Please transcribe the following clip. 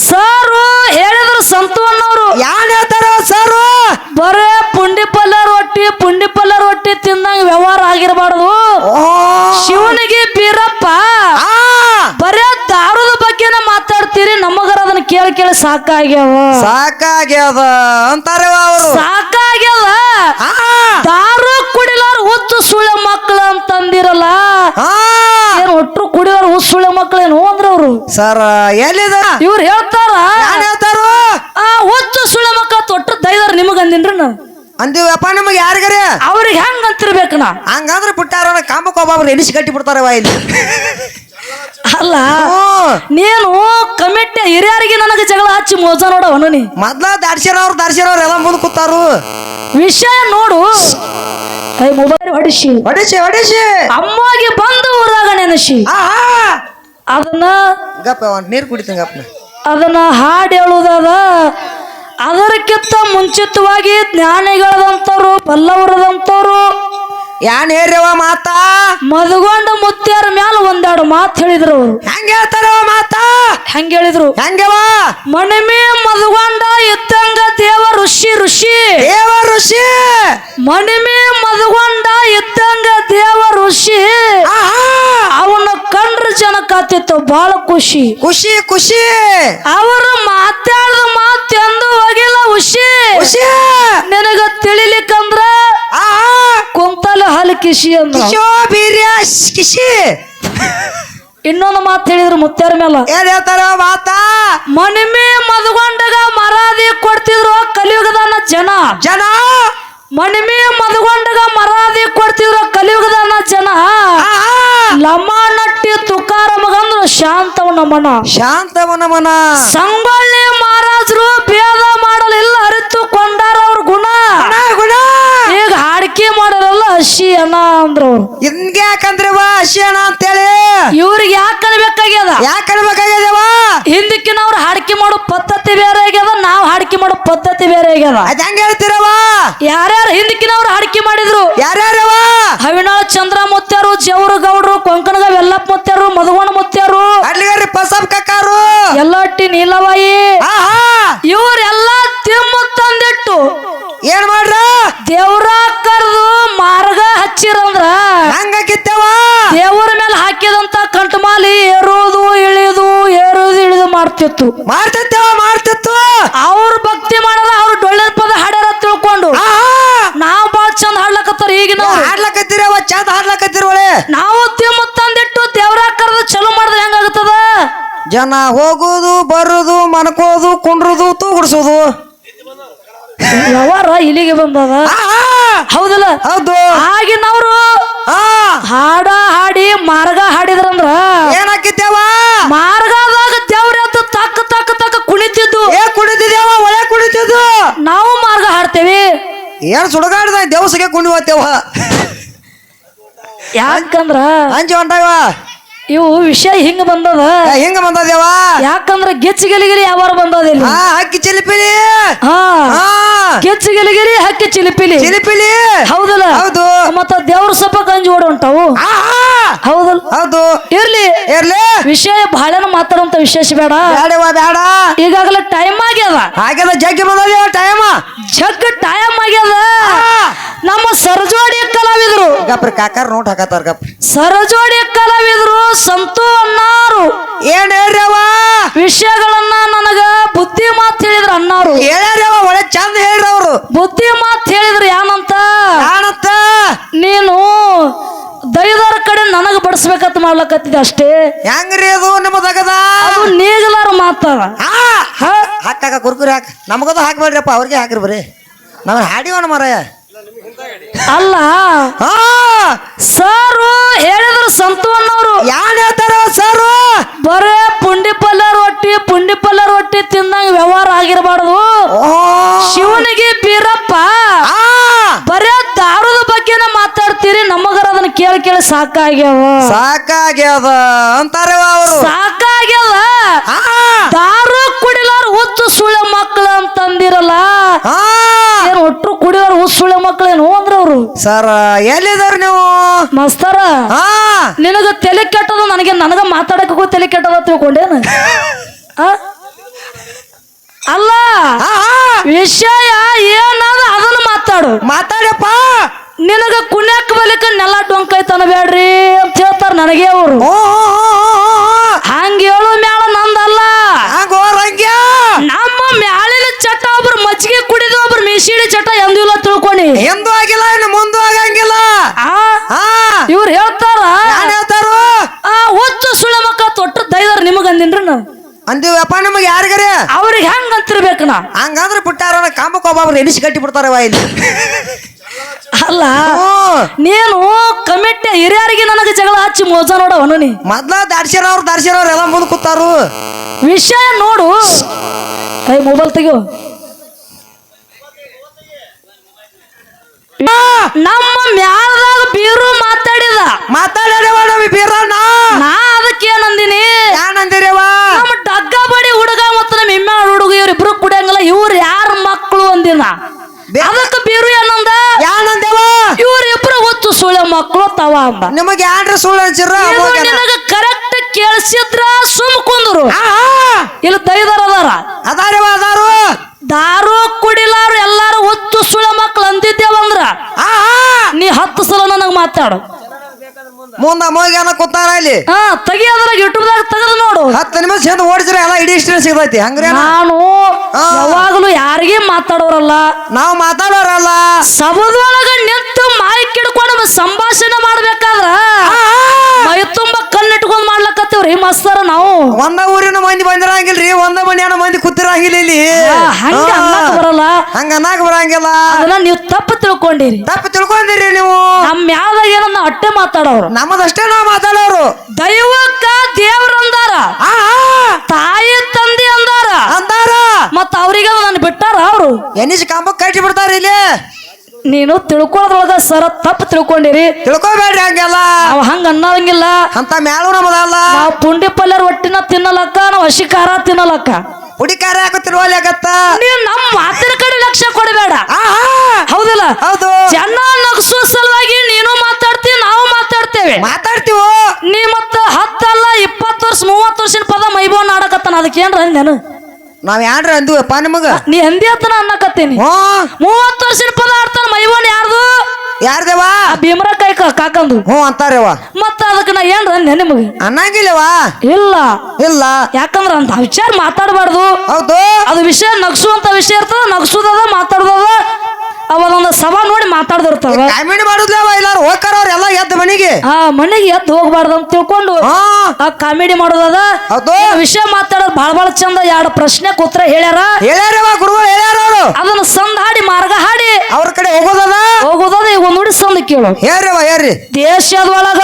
ಸಾರು ಹೇಳಿದ್ರು ಸಂತು ಅನ್ನೋರು. ಯಾನ್ ಹೇಳ್ತಾರ ಸರ್? ಬರೇ ಪುಂಡಿ ಪಲ್ಯ ರೊಟ್ಟಿ ಪುಂಡಿ ಪಲ್ಯ ರೊಟ್ಟಿ ತಿಂದಂಗ ವ್ಯವಹಾರ ಆಗಿರಬಾರ್ದು. ಶಿವನಿಗೆ ಬೀರಪ್ಪ ಆ. ಬರೇ ದಾರದ ಬಗ್ಗೆನ ಮಾತಾಡ್ತೀರಿ ನಮಗರ ಅದನ್ನ ಕೇಳಿ ಕೇಳಿ ಸಾಕಾಗ್ಯಾವ. ಸಾಕಾಗ್ಯದ ಅಂತಾರೆ ಅವರು. ಸಾಕಾಗ್ಯದ? ದಾರು ಕುಡಿಲಾರ ಹುಚ್ಚು ಸುಳ್ಳ ಮಕ್ಕಳು ಅಂತಂದಿರಲ್ಲ. ಏನ್ ಒಟ್ರು ಕುಡಿಯೋರು ಹುಚ್ಚು ಸುಳೆ ಮಕ್ಕಳೇನು ಅಂದ್ರ ಅವ್ರು ಸರ್ ಎಲ್ಲಿದ? ಇವ್ರು ಹೇಳ್ತಾರ. ಯಾನ್ ಹೇಳ್ತಾರು? ಆ ಹುಚ್ಚು ಸುಳೆ ಮಕ್ಕಳ ತೊಟ್ಟ ದೈದಾರ ನಿಮಗಂದಿನ್ರಿ ನಾನು ನಾ ಅಂದಿವಪ್ಪ ನಿಮಗೆ ಯಾರಿಗರಿ? ಅವ್ರಿಗೆ ಹೆಂಗ್ ಅಂತಿರ್ಬೇಕು ನಾ ಹಂಗಂದ್ರೆ ಬಿಟ್ಟಾರ ಕಾಮಕ್ಕೆ ಒಬ್ಬೊಬ್ರು ಎನಿಸಿ ಕಟ್ಟಿ ಬಿಡ್ತಾರವ ಇಲ್ಲಿ. ಅಲ್ಲ ನೀನು ಕಮಿಟಿ ಹಿರಿಯರಿಗೆ ನನಗೆ ಜಗಳ ಹಚ್ಚಿ ಮೋಜ ನೋಡವನು ನೀ ಮೊದ್ಲ ದಾಡ್ಸಿರವ್ರು ದಾಡ್ಸಿರೋರು ಎಲ್ಲ ಮುಂದೆ ಕೂತಾರು. ವಿಷಯ ನೋಡು. ಕೈ ಮೊಬೈಲ್ ಹೊಡಿಸಿ. ಹೊಡಿಸಿ ಹೊಡಿಸಿ. ಅಮ್ಮಗೆ ಬಂದು ಊರಾಗ ನೆನಸಿ. ಆಹಾ. ಅದನ್ನ ಗಪ್ಪ ನೀರು ಕುಡಿತೀನಿ ಗಪ್ಪ. ಅದನ್ನ ಹಾಡು ಹೇಳುವುದಾದ ಅದಕ್ಕಿಂತ ಮುಂಚಿತವಾಗಿ ಜ್ಞಾನಿಗಳದಂತವ್ರು ಬಲ್ಲವರದಂತವ್ರು ಯಾನ್ ಹೇರ್ಯವ ಮಾತಾ? ಮದುಗೊಂಡ ಮುತ್ಯಾರ ಮ್ಯಾಲ ಒಂದೆರಡು ಮಾತು ಹೇಳಿದ್ರು ಅವರು. ಹೆಂಗ ಹೇಳ್ತಾರವ ಮಾತಾ? ಹೆಂಗ ಹೇಳಿದ್ರು? ಹೆಂಗವ ಮಣಿಮೆ ಮದುಗೊಂಡ ಇದ್ದಂಗ ದೇವ ಋಷಿ ಋಷಿ. ದೇವ ಋಷಿ? ಮಣಿಮೆ ಮದುಗೊಂಡ ಇದ್ದಂಗ ದೇವ ಋಷಿ ಆಹಾ ಅವನ ಕಂಡ್ರ ಜನಕ್ಕಾತಿತ್ತು ಬಹಳ ಖುಷಿ. ಖುಷಿ ಖುಷಿ. ಅವರು ಮಾತಾಡಿದ ಮಾತು ಎಂದು ಹೋಗಿಲ್ಲ ಖುಷಿ ಖುಷಿ ನಿನಗ ತಿಳಿಲಿಕ್ಕಂದ್ರ ಕುಂತಲು ಹಲ್ ಕಿಶಿ ಅಂದ್ರೆ. ಕಿಶೋ ಇನ್ನೊಂದು ಮಾತು ಹೇಳಿದ್ರು ಮುತ್ತಾರ ಮೇಲೆ ಏನ್ ಹೇಳ್ತಾರ ಮಾತಾ? ಮಣಿಮೆ ಮದುಗೊಂಡಗ ಮರಾದಿ ಕೊಡ್ತಿದ್ರು ಕಲಿಯುಗದ ಜನ. ಜನ. ಮಣಿಮೆ ಮದುಗೊಂಡಗ ಮರಾದಿ ಕೊಡ್ತಿದ್ರು ಕಲಿಯುಗದಾನ ಜನ ಆಹಾ ಲಮಾನಟ್ಟಿ ತುಕಾರಮಗಂದ್ರು ಶಾಂತವ ನಮನ ಶಾಂತವನ ಮನ. ಸಂಗೊಳ್ಳಿ ಮಹಾರಾಜರು ಭೇದ ಮಾಡಲಿಲ್ಲ ಅರಿತು ಕೊಂಡಾರ ಅವ್ರ ಗುಣ ಗುಣ ಗುಣ ಈಗ ಹಾಡಿಕೆ ಮಾಡಲ್ಲ ಹಸಿ ಅನ್ನ ಅಂದ್ರ ಅವ್ರು ಹಿಂಗೆ ಯಾಕಂದ್ರೆ ವಾ ಅಶಿಯಣ ಅಂತೇಳಿ ಇವ್ರಿಗೆ ಯಾಕೆ ಅನ್ಬೇಕಾಗ್ಯದ ಯಾಕೆ ಅನ್ಬೇಕಾಗ್ಯದವ ಹಿಂದಕ್ಕಿನವ್ರು ಹಾಡಿಕೆ ಮಾಡೋ ಪದ್ಧತಿ ಬೇರೆ ಆಗ್ಯದ ನಾವು ಹಾಡಿಕೆ ಮಾಡೋ ಪದ್ಧತಿ ಬೇರೆ ಆಗ್ಯದ. ಅದ್ ಹೆಂಗ್ ಹೇಳ್ತೀರವ ಯಾರ್ಯಾರು ಹಿಂದಕ್ಕಿನವ್ರು ಹಾಡಿಕೆ ಮಾಡಿದ್ರು. ಯಾರ್ಯಾರವ ಹವಿನಾಳ್ ಚಂದ್ರ ಮುತ್ಯಾರು ಜವರು ಗೌಡ್ರು ಕೊಂಕಣಗ ವೆಲ್ಲಪ್ಪ ಮುತ್ಯಾರು ಮಧುವಣ ಮುತ್ಯಾರು. ಅಡ್ಲಿಗಾರಿ ಪಸಬ್ ಕಕ್ಕಾರು ಎಲ್ಲಟ್ಟಿ ನೀಲವಾಯಿ. ಆಹಾ! ಇವರೆಲ್ಲ ತಿಮ್ಮು ತಂದಿಟ್ಟು ಏನ್ ಮಾಡ್ರ ದೇವ್ರ ಕರೆದು ಮಾರ್ಗ ಹಚ್ಚಿರಂದ್ರ ಹಂಗ ಕಿತ್ತವ ದೇವರ ಮೇಲೆ ಹಾಕಿದಂತ ಕಂಠಮಾಲಿ ಏರೋದು ಇಳಿದು ಏರೋದು ಇಳಿದು ಮಾಡ್ತಿತ್ತು ಮಾಡ್ತಿತ್ತವ ಮಾಡ್ತಿತ್ತು ಅವ್ರ ಭಕ್ತಿ ಮಾಡದ ಅವ್ರ ಡೊಳ್ಳಿನ ಪದ ಹಾಡ್ಯಾರ ತಿಳ್ಕೊಂಡು ಆಹಾ ನಾವ್ ಬಾಳ್ ಚಂದ ಹಾಡ್ಲಕತ್ತಾರ ಈಗಿನ ಹಾಡ್ಲಕತ್ತೀರವ ಚಂದ ಹಾಡ್ಲಕತ್ತೀರ ಒಳ್ಳೆ? ನಾವು ತಿಮ್ಮತ್ತಂದಿಟ್ಟು ತಂದಿಟ್ಟು ದೇವ್ರ ಕರೆದು ಚಲೋ ಮಾಡಿದ್ರೆ ಹೆಂಗಾಗುತ್ತದ? ಜನ ಹೋಗೋದು ಬರೋದು ಮನ್ಕೋದು ಕುಂಡ್ರದು ತೂಗುಡ್ಸೋದು. ಯಾವಾರ ಇಲ್ಲಿಗೆ ಬಂದದ? ಹೌದಲ್ಲ? ಹೌದು. ಆಗಿನವ್ರು ಹಾಡ ಹಾಡಿ ಮಾರ್ಗ ಹಾಡಿದ್ರಂದ್ರ ಏನಾಕಿದ್ದೇವ ಮಾರ್ಗದಾಗ ದೇವ್ರ ಎದ್ದು ತಕ್ಕ ತಕ್ಕ ತಕ್ಕ ಕುಣಿತಿದ್ದು. ಏ ಕುಣಿತಿದ್ದೇವ ಒಳ್ಳೆ ಕುಣಿತಿದ್ದು. ನಾವು ಮಾರ್ಗ ಹಾಡ್ತೇವಿ. ಏನ್ ಸುಡಗಾಡ್ದ? ದೇವಸಿಗೆ ಕುಣಿವತ್ತೇವ. ಯಾಕಂದ್ರ ಅಂಜಿ ಹೊಂಟಾವ ಇವು ವಿಷಯ ಹಿಂಗ ಬಂದದ? ಹಿಂಗ ಬಂದದೇವ ಯಾಕಂದ್ರ ಗೆಚ್ಚಿಗೆಲಿಗಿರಿ ಯಾವಾರ ಯಾವಾರು ಬಂದದಿಲ್ಲ. ಹಕ್ಕಿ ಚಿಲಿಪಿಲಿ. ಗೆಚ್ಚಿಗೆಲಿಗಿರಿ ಹಕ್ಕಿ ಚಿಲಿಪಿಲಿ. ಚಿಲಿಪಿಲಿ. ಹೌದಲ್ಲ? ಹೌದು. ಮತ್ತ ದೇವ್ರ ಸಪ ಗಂಜಿ ಓಡ ಉಂಟಾವು ಹೌದಲ್ಲ? ಹೌದು. ಇರ್ಲಿ. ಇರ್ಲಿ. ವಿಷಯ ಬಹಳನ ಮಾತಾಡುವಂತ ವಿಶೇಷ ಬೇಡ. ಬೇಡವಾ ಬೇಡ. ಈಗಾಗಲೇ ಟೈಮ್ ಆಗ್ಯದ. ಆಗ್ಯದ ಜಗ್ಗಿ ಬಂದದೇವ ಟೈಮ್ ಜಗ್ ಟೈಮ್ ಆಗ್ಯದ. ಗಪ್ರಿ ಕಾಕಾರ ನೋಟ್ ಹಾಕತ್ತಾರ ಗಪ್ರಿ ಸರಜೋಡಿ ಕಲಾವಿದರು ಸಂತು ಅನ್ನಾರು. ಏನ್ ಹೇಳ್ರವ ವಿಷಯಗಳನ್ನ ನನಗ ಬುದ್ಧಿ ಮಾತು ಹೇಳಿದ್ರ ಅನ್ನಾರು. ಹೇಳ್ಯಾರವ ಒಳ್ಳೆ ಚಂದ ಹೇಳ್ರಿ ಅವ್ರು. ಬುದ್ಧಿ ಮಾತು ಹೇಳಿದ್ರು ಏನಂತ ಕಾಣತ್ತ ನೀನು ದೈದಾರ ಕಡೆ ನನಗ ಬಡಿಸ್ಬೇಕಂತ ಮಾಡ್ಲಕತ್ತಿದೆ ಅಷ್ಟೇ. ಹೆಂಗ್ರಿ ಅದು ನಿಮ್ಮದಗದ ಅದು ನೀಗಲಾರ ಮಾತಾರ ಹಾ. ಹಾಕಾಕ ಕುರ್ಕುರಿ ಹಾಕ. ನಮಗದು ಹಾಕ್ಬೇಡ್ರಪ್ಪ ಅವ್ರಿಗೆ ಹಾಕ್ರಿ ಬರ್ರಿ ನಾವು ಹಾಡಿವಣ್ಣ ಮರಯ. ಅಲ್ಲ ಹಾ ಸಾರು ಹೇಳಿದ್ರು ಸಂತು ಅನ್ನೋರು. ಯಾನ್ ಹೇಳ್ತಾರ ಸರ್? ಬರೇ ಪುಂಡಿ ಪಲ್ಯ ರೊಟ್ಟಿ ಪುಂಡಿ ಪಲ್ಯ ರೊಟ್ಟಿ ತಿಂದಂಗ ವ್ಯವಹಾರ ಆಗಿರಬಾರ್ದು. ಓ ಶಿವನಿಗೆ ಬೀರಪ್ಪ ಆ! ಬರೇ ದಾರದ ಬಗ್ಗೆನ ಮಾತಾಡ್ತೀರಿ ನಮಗರ ಅದನ್ನ ಕೇಳಿ ಕೇಳಿ ಸಾಕಾಗ್ಯಾವ. ಸಾಕಾಗ್ಯದ ಅಂತಾರೆ ಅವರು. ಸಾಕಾಗ್ಯದ? ದಾರು ಕುಡಿಲಾರ ಹುಚ್ಚು ಸುಳ್ಳ ಮಕ್ಕಳು ಅಂತಂದಿರಲ್ಲ. ಒಟ್ರು ಕುಡಿಯೋರು ಹುಚ್ಚು ಸುಳೆ ಮಕ್ಕಳೇನು ಅಂದ್ರ ಅವರು? ಸರ್ ಎಲ್ಲಿದಾರ ನೀವು? ಮಸ್ತರ ಹಾ. ನಿನಗ ತಲೆ ಕೆಟ್ಟದ ನನಗೆ ನನಗ ಮಾತಾಡಕ್ಕೂ ತಲೆ ಕೆಟ್ಟದ ತಿಳ್ಕೊಂಡೇನ? ಆ? ಅಲ್ಲ ಹಾ ಹಾ. ವಿಷಯ ಏನದ ಅದನ್ನ ಮಾತಾಡು. ಮಾತಾಡಪ್ಪ. ನಿನಗ ಕುಣ್ಯಾಕ ಬಲಿಕ ನೆಲ ಡೊಂಕೈತನ ಬೇಡ್ರಿ ಅಂತ ಹೇಳ್ತಾರ ನನಗೆ ಅವರು. ಓ ಹಂಗ ಹೇಳು ಮಿಸಿಡಿ ಚಟ ಎಂದೂ ಇಲ್ಲ ತಿಳ್ಕೊನಿ ಎಂದೂ ಆಗಿಲ್ಲ ಇನ್ನು ಮುಂದೂ ಆಗಂಗಿಲ್ಲ. ಆ ಹಾ ಇವ್ರು ಹೇಳ್ತಾರ? ಹೇಳ್ತಾರು? ಆ ಹುಚ್ಚು ಸುಳ್ಳ ಮಕ್ಕ ತೊಟ್ಟು ದೈದಾರ ನಿಮಗ ಅಂದಿನ್ರಿ ನಾನು ಅಂದಿವಪ್ಪ ನಮಗೆ ಯಾರಿಗಾರ? ಅವ್ರಿಗೆ ಹೆಂಗ್ ಅಂತಿರ್ಬೇಕು ನಾ? ಹಂಗಂದ್ರೆ ಬಿಟ್ಟಾರ ಕಾಂಬ ಒಬ್ಬೊಬ್ರು ಎನಿಸಿ ಕಟ್ಟಿ ಬಿಡ್ತಾರವ ಇಲ್ಲಿ. ಅಲ್ಲ ನೀನು ಕಮಿಟಿ ಹಿರಿಯರಿಗೆ ನನಗೆ ಜಗಳ ಹಚ್ಚಿ ಮೋಸ ನೋಡವನು ನೀ ಮೊದ್ಲ ದಾರ್ಶನ ಅವ್ರು ದಾರ್ಶನ ಅವ್ರು ಎಲ್ಲ ಮುಂದೆ ಕೂತಾರು. ವಿಷಯ ನೋಡು. ಮೊಬೈಲ್ ತೆಗಿಯೋ. ನಮ್ಮ ಮ್ಯಾಲದಾಗ ಬೀರು ಮಾತಾಡಿದ. ಮಾತಾಡ್ಯಾರವ ನಮ್ ಬೀರಣ್ಣ ನಾ. ಅದಕ್ಕೆ ಏನಂದಿನಿ? ಏನಂದಿರವ ನಮ್ಮ ಡಗ್ಗ ಬಡಿ ಹುಡುಗ ಮತ್ತು ನಮ್ಮ ಎಮ್ಮೆ ಹುಡುಗ ಇವ್ರಿಬ್ರು ಕುಡಿಯಂಗಿಲ್ಲ. ಇವ್ರು ಯಾರ ಮಕ್ಕಳು ಅಂದಿನ? ಬೇ- ಅದಕ್ಕೆ ಬೀರು ಏನಂದ? ಇವ್ರ ಇವ್ರಿಬ್ರು ಹುಚ್ಚು ಸುಳ್ಳ ಮಕ್ಕಳು ತವ ಅಂದ. ನಿಮಗೆ ಯಾನ್ರ ಸುಳ್ಳು ಹಂಚಿರ ಇದು ನಿನಗ ಕರೆಕ್ಟ್ ಕೇಳಿಸಿದ್ರ ಸುಮ್ ಕುಂದ್ರು. ಇಲ್ಲಿ ದೈದರ್ ಅದಾರ. ಅದಾರವ ಅದಾರು. ದಾರು ಕುಡಿಲಾರು ಎಲ್ಲಾರು ಸುಳ್ಳ ಮಕ್ಕಳು ಅಂದಿದ್ದೇವಂದ್ರ ಆ ನೀ ಹತ್ತು ಸಲ ನನಗೆ ಮಾತಾಡು. ಮುಂದ ಮೋಗ್ಯಾನ ಕೂತಾರ ಇಲ್ಲಿ ಹಾ ತೆಗಿಯೋದ್ರಾಗ ಯೂಟ್ಯೂಬ್ದಾಗ ತೆಗೆದು ನೋಡು. ಹತ್ತು ನಿಮಿಷ ಹಿಂದೆ ಓಡಿಸ್ರೆ ಎಲ್ಲ ಇಡೀ ಇಷ್ಟ ಸಿಗ್ತೈತಿ. ಹಂಗ್ರಿ ನಾನು. ಯಾವಾಗಲೂ ಯಾರಿಗೆ ಮಾತಾಡೋರಲ್ಲ. ನಾವು ಮಾತಾಡೋರಲ್ಲ. ಸಭದೊಳಗ ನಿಂತು ಮೈಕ್ ಹಿಡ್ಕೊಂಡು ಸಂಭಾಷಣೆ ಮಾಡ್ಬೇಕಾದ್ರ ಮೈ ತುಂಬ ಕಣ್ಣಿಟ್ಕೊಂಡು ಮಾಡ್ಲಕತ್ತೀವ್ರಿ. ಮಸ್ತರ ನಾವು ಒಂದ ಊರಿನ ಮಂದಿ ಬಂದಿರಂಗಿಲ್ರಿ ಒಂದ ಮನೆಯನ್ನ ಮಂದಿ ಕೂತಿರಂಗಿಲ್ಲ ಇಲ್ಲಿ. ಹಂಗ ಅನ್ನಕ್ ಬರಲ್ಲ. ಹಂಗ ಅನ್ನಕ್ ಬರಂಗಿಲ್ಲ. ಅದನ್ನ ನೀವು ತಪ್ಪು ತಿಳ್ಕೊಂಡಿರಿ. ತಪ್ಪು ತಿಳ್ಕೊಂಡಿರಿ ನೀವು. ನಮ್ಮ ಯಾವ್ದಾಗ ಏನನ್ನ ಅಟ್ಟೆ ಮಾತಾಡೋರು. ನಮ್ಮದಷ್ಟೇ ನಾವು ಮಾತಾಡೋರು. ದೈವಕ್ಕ ದೇವ್ರ ಅಂದಾರ. ತಾಯಿ ತಂದೆ ಅಂದಾರ. ಅಂದಾರ. ಮತ್ತ ಅವ್ರಿಗೆ ನಾನು ಬಿಟ್ಟಾರ ಅವರು. ಎನಿಸಿ ಕಾಂಬಕ್ಕೆ ಕಟ್ಟಿ ಬಿಡ್ತಾರ ಇಲ್ಲಿ. ನೀನು ತಿಳ್ಕೊಳ್ಳೋದ್ರೊಳಗ ಸರ ತಪ್ಪು ತಿಳ್ಕೊಂಡಿರಿ. ತಿಳ್ಕೊಬೇಡ್ರಿ ಹಂಗೆಲ್ಲ. ನಾವು ಹಂಗ ಅನ್ನೋಂಗಿಲ್ಲ. ಅಂತ ಮ್ಯಾಲೂ ನಮ್ಮದಲ್ಲ. ನಾವು ಪುಂಡಿ ಪಲ್ಯ ರೊಟ್ಟಿನ ತಿನ್ನಲಕ್ಕ ನಾವು ಹಸಿ ಖಾರ ತಿನ್ನಲಕ್ಕ. ಹುಡಿಕಾರ ಆಗತ್ತ ನೀನ್ ನಮ್ಮ ಮಾತಿನ ಕಡೆ ಲಕ್ಷ್ಯ ಕೊಡಬೇಡ. ಹೌದಲ್ಲ ಆ, ಹೌದಿಲ್ಲ? ಹೌದು. ಜನ ನಗಸೋ ಸಲುವಾಗಿ ನೀನು ಮಾತಾಡ್ತಿ ನಾವು ಮಾತಾಡ್ತೇವೆ. ಮಾತಾಡ್ತೀವೋ? ನೀ ಮತ್ತ ಹತ್ತಲ್ಲ ಇಪ್ಪತ್ತು ವರ್ಷ ಮೂವತ್ತು ವರ್ಷ ಪದ ಮೈಬೋನ್ ಆಡಕತ್ತಾನ ಅದಕ್ಕೆ ಏನ್ರ ನಾನು ನಾವ್ ಯಾನ್ರ ಅಂದಿವಪ್ಪ ನಿಮಗ? ನೀ ಹೆಂದಿ ಅತ್ತನ ಅನ್ನಕತ್ತೀನಿ. ಹ್ಞೂ ಮೂವತ್ತು ವರ್ಷದ ಪದ ಆಡ್ತಾನ ಮೈವನ್ ಯಾರ್ದು? ಯಾರ್ದೇವಾ? ಆ ಭೀಮರ ಕೈ ಕ- ಕಾಕಂದು. ಹ್ಞೂ ಅಂತಾರೇವ ಮತ್ತ ಅದಕ್ಕೆ ನಾ ಏನ್ರ ಅಂದೆ ನಿಮಗೆ? ಅನ್ನಂಗಿಲ್ಲವಾ. ಇಲ್ಲ. ಇಲ್ಲ. ಯಾಕಂದ್ರ ಅಂತ ವಿಚಾರ ಮಾತಾಡಬಾರ್ದು. ಹೌದು. ಅದು ವಿಷಯ ನಗ್ಸುವಂತ ವಿಷಯ ಇರ್ತದ ನಗ್ಸುದ ಮಾತಾಡ್ದದ ಅವದೊಂದು ಸಭಾ ನೋಡಿ ಮಾತಾಡ್ದಿರ್ತಾವ. ಕಾಮಿಡಿ ಮಾಡುದ್ಲೇವ ಎಲ್ಲಾರು ಹೋಗ್ತಾರ ಅವ್ರ ಎಲ್ಲ ಎದ್ದ ಮನೆಗೆ. ಆ ಮನೆಗೆ ಎದ್ದು ಹೋಗ್ಬಾರ್ದು ಅಂತ ತಿಳ್ಕೊಂಡು ಆ ಕಾಮಿಡಿ ಮಾಡೋದದ. ಹೌದು. ವಿಷಯ ಮಾತಾಡೋದು ಬಹಳ ಬಹಳ ಚಂದ. ಎರಡು ಪ್ರಶ್ನೆ ಕೂತ್ರ ಹೇಳ್ಯಾರ. ಹೇಳ್ಯಾರವ ಗುರುಗಳು ಹೇಳ್ಯಾರ ಅವರು. ಅದನ್ನ ಸಂದ ಹಾಡಿ ಮಾರ್ಗ ಹಾಡಿ. ಅವ್ರ ಕಡೆ ಹೋಗೋದದ? ಹೋಗೋದದ ಈಗ ಒಂದು ನುಡಿ ಸಂದ ಕೇಳು. ಹೇಳ್ರವ ಹೇಳ್ರಿ. ದೇಶದೊಳಗ